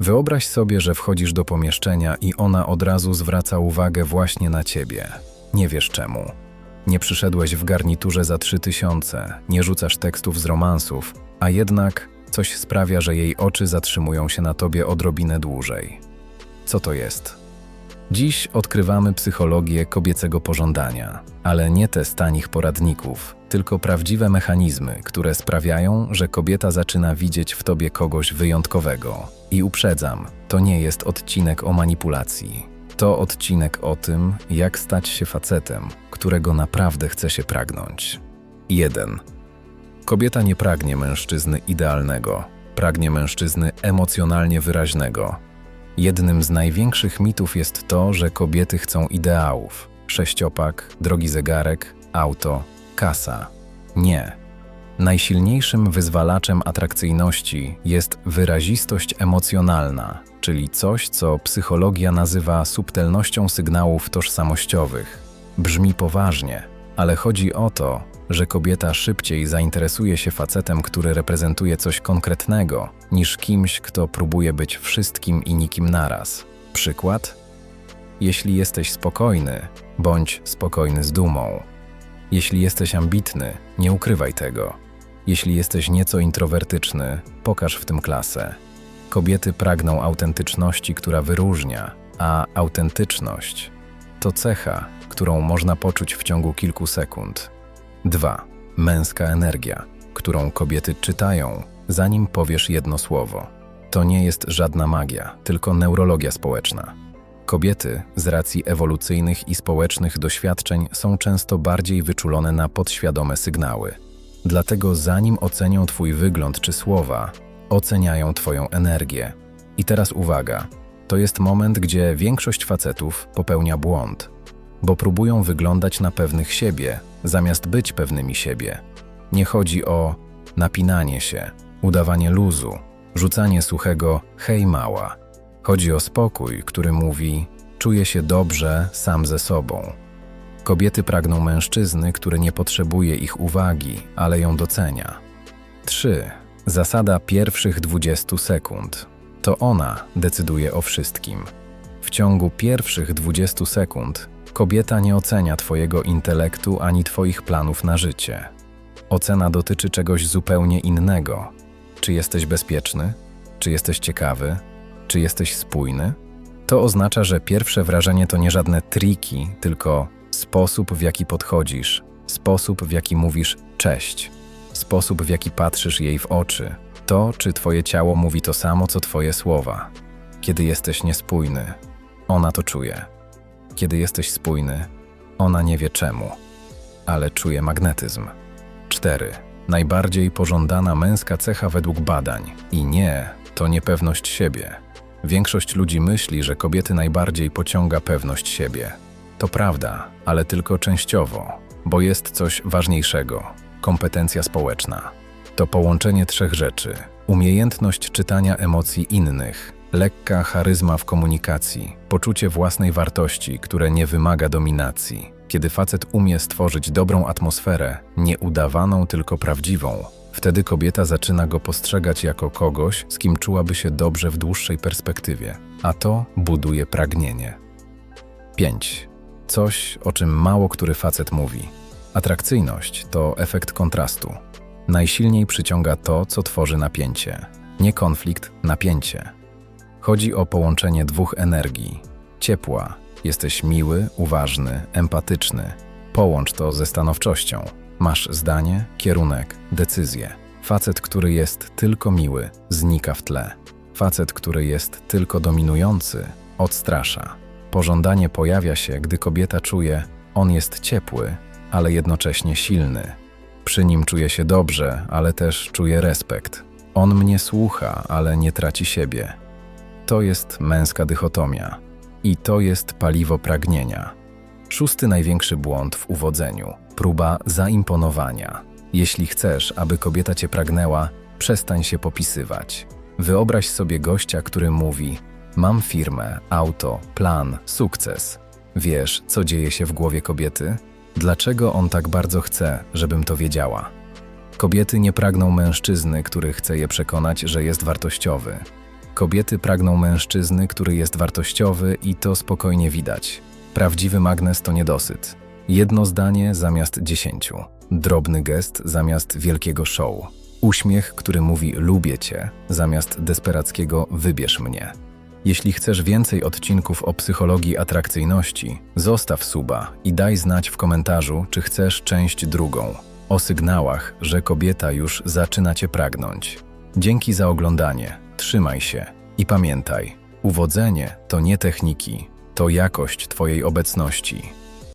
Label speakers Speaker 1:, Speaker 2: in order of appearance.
Speaker 1: Wyobraź sobie, że wchodzisz do pomieszczenia i ona od razu zwraca uwagę właśnie na ciebie. Nie wiesz czemu. Nie przyszedłeś w garniturze za trzy tysiące, nie rzucasz tekstów z romansów, a jednak coś sprawia, że jej oczy zatrzymują się na tobie odrobinę dłużej. Co to jest? Dziś odkrywamy psychologię kobiecego pożądania, ale nie te z tanich poradników, tylko prawdziwe mechanizmy, które sprawiają, że kobieta zaczyna widzieć w tobie kogoś wyjątkowego. I uprzedzam, to nie jest odcinek o manipulacji. To odcinek o tym, jak stać się facetem, którego naprawdę chce się pragnąć. 1. Kobieta nie pragnie mężczyzny idealnego, pragnie mężczyzny emocjonalnie wyraźnego. Jednym z największych mitów jest to, że kobiety chcą ideałów: sześciopak, drogi zegarek, auto, kasa. Nie. Najsilniejszym wyzwalaczem atrakcyjności jest wyrazistość emocjonalna, czyli coś, co psychologia nazywa subtelnością sygnałów tożsamościowych. Brzmi poważnie, ale chodzi o to, że kobieta szybciej zainteresuje się facetem, który reprezentuje coś konkretnego, niż kimś, kto próbuje być wszystkim i nikim naraz. Przykład? Jeśli jesteś spokojny, bądź spokojny z dumą. Jeśli jesteś ambitny, nie ukrywaj tego. Jeśli jesteś nieco introwertyczny, pokaż w tym klasę. Kobiety pragną autentyczności, która wyróżnia, a autentyczność to cecha, którą można poczuć w ciągu kilku sekund. 2. Męska energia, którą kobiety czytają, zanim powiesz jedno słowo. To nie jest żadna magia, tylko neurologia społeczna. Kobiety, z racji ewolucyjnych i społecznych doświadczeń, są często bardziej wyczulone na podświadome sygnały. Dlatego, zanim ocenią Twój wygląd czy słowa, oceniają Twoją energię. I teraz uwaga: to jest moment, gdzie większość facetów popełnia błąd, bo próbują wyglądać na pewnych siebie, zamiast być pewnymi siebie. Nie chodzi o napinanie się, udawanie luzu, rzucanie suchego hej mała. Chodzi o spokój, który mówi czuję się dobrze sam ze sobą. Kobiety pragną mężczyzny, który nie potrzebuje ich uwagi, ale ją docenia. 3. Zasada pierwszych 20 sekund. To ona decyduje o wszystkim. W ciągu pierwszych 20 sekund kobieta nie ocenia Twojego intelektu ani Twoich planów na życie. Ocena dotyczy czegoś zupełnie innego. Czy jesteś bezpieczny? Czy jesteś ciekawy? Czy jesteś spójny? To oznacza, że pierwsze wrażenie to nie żadne triki, tylko sposób, w jaki podchodzisz, sposób, w jaki mówisz cześć, sposób, w jaki patrzysz jej w oczy, to, czy twoje ciało mówi to samo, co twoje słowa. Kiedy jesteś niespójny, ona to czuje. Kiedy jesteś spójny, ona nie wie czemu, ale czuje magnetyzm. 4. Najbardziej pożądana męska cecha według badań. I nie, to niepewność siebie. Większość ludzi myśli, że kobiety najbardziej pociąga pewność siebie. To prawda, ale tylko częściowo, bo jest coś ważniejszego kompetencja społeczna. To połączenie trzech rzeczy: umiejętność czytania emocji innych, lekka charyzma w komunikacji, poczucie własnej wartości, które nie wymaga dominacji. Kiedy facet umie stworzyć dobrą atmosferę, nie udawaną, tylko prawdziwą, wtedy kobieta zaczyna go postrzegać jako kogoś, z kim czułaby się dobrze w dłuższej perspektywie, a to buduje pragnienie. 5. Coś, o czym mało który facet mówi. Atrakcyjność to efekt kontrastu. Najsilniej przyciąga to, co tworzy napięcie. Nie konflikt, napięcie. Chodzi o połączenie dwóch energii. Ciepła. Jesteś miły, uważny, empatyczny. Połącz to ze stanowczością. Masz zdanie, kierunek, decyzję. Facet, który jest tylko miły, znika w tle. Facet, który jest tylko dominujący, odstrasza. Pożądanie pojawia się, gdy kobieta czuje, on jest ciepły, ale jednocześnie silny. Przy nim czuje się dobrze, ale też czuje respekt. On mnie słucha, ale nie traci siebie. To jest męska dychotomia. I to jest paliwo pragnienia. Szósty największy błąd w uwodzeniu próba zaimponowania. Jeśli chcesz, aby kobieta cię pragnęła, przestań się popisywać. Wyobraź sobie gościa, który mówi: Mam firmę, auto, plan, sukces. Wiesz, co dzieje się w głowie kobiety? Dlaczego on tak bardzo chce, żebym to wiedziała? Kobiety nie pragną mężczyzny, który chce je przekonać, że jest wartościowy. Kobiety pragną mężczyzny, który jest wartościowy i to spokojnie widać. Prawdziwy magnes to niedosyt. Jedno zdanie zamiast dziesięciu. Drobny gest zamiast wielkiego show. Uśmiech, który mówi lubię cię, zamiast desperackiego wybierz mnie. Jeśli chcesz więcej odcinków o psychologii atrakcyjności, zostaw suba i daj znać w komentarzu, czy chcesz część drugą. O sygnałach, że kobieta już zaczyna cię pragnąć. Dzięki za oglądanie. Trzymaj się i pamiętaj, uwodzenie to nie techniki, to jakość Twojej obecności.